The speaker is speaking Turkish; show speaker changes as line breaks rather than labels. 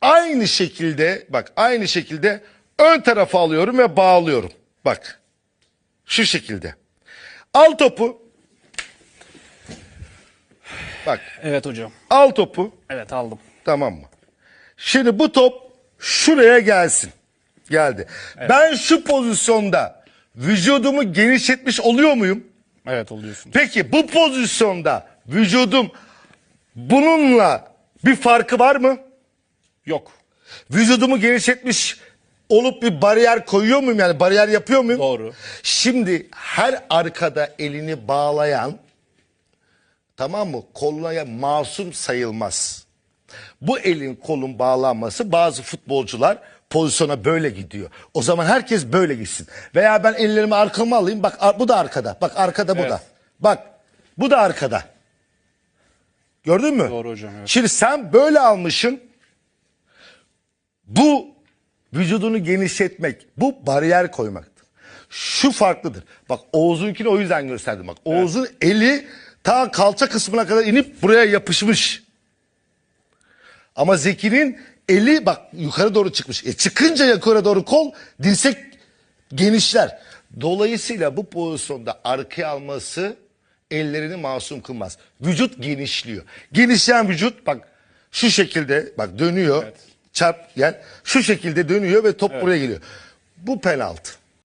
Aynı şekilde bak aynı şekilde ön tarafa alıyorum ve bağlıyorum. Bak. Şu şekilde. Al topu. Bak
Evet hocam.
al topu.
Evet aldım.
Tamam mı? Şimdi bu top şuraya gelsin. Geldi. Ben şu pozisyonda vücudumu genişletmiş oluyor muyum?
Evet oluyorsun.
Peki bu pozisyonda vücudum bununla bir farkı var mı?
Yok.
Vücudumu genişletmiş olup bir bariyer koyuyor muyum yani bariyer yapıyor muyum?
Doğru.
Şimdi her arkada elini bağlayan tamam mı koluna masum sayılmaz. Bu elin kolun bağlanması bazı futbolcular pozisyona böyle gidiyor. O zaman herkes böyle gitsin. Veya ben ellerimi arkama alayım bak bu da arkada. Bak arkada bu
Evet.
da. Bak bu da arkada. Gördün mü?
Doğru hocam, evet.
Şimdi sen böyle almışsın. Bu vücudunu genişletmek, bu bariyer koymaktır. Şu farklıdır. Bak Oğuz'unkini o yüzden gösterdim. Bak Oğuz'un eli ta kalça kısmına kadar inip buraya yapışmış. Ama Zeki'nin eli bak yukarı doğru çıkmış. E çıkınca yukarı doğru kol dirsek genişler. Dolayısıyla bu pozisyonda arkaya alması ellerini masum kılmaz. Vücut genişliyor. Genişleyen vücut bak şu şekilde bak dönüyor. Çarp yani şu şekilde dönüyor ve top buraya geliyor. Bu penaltı.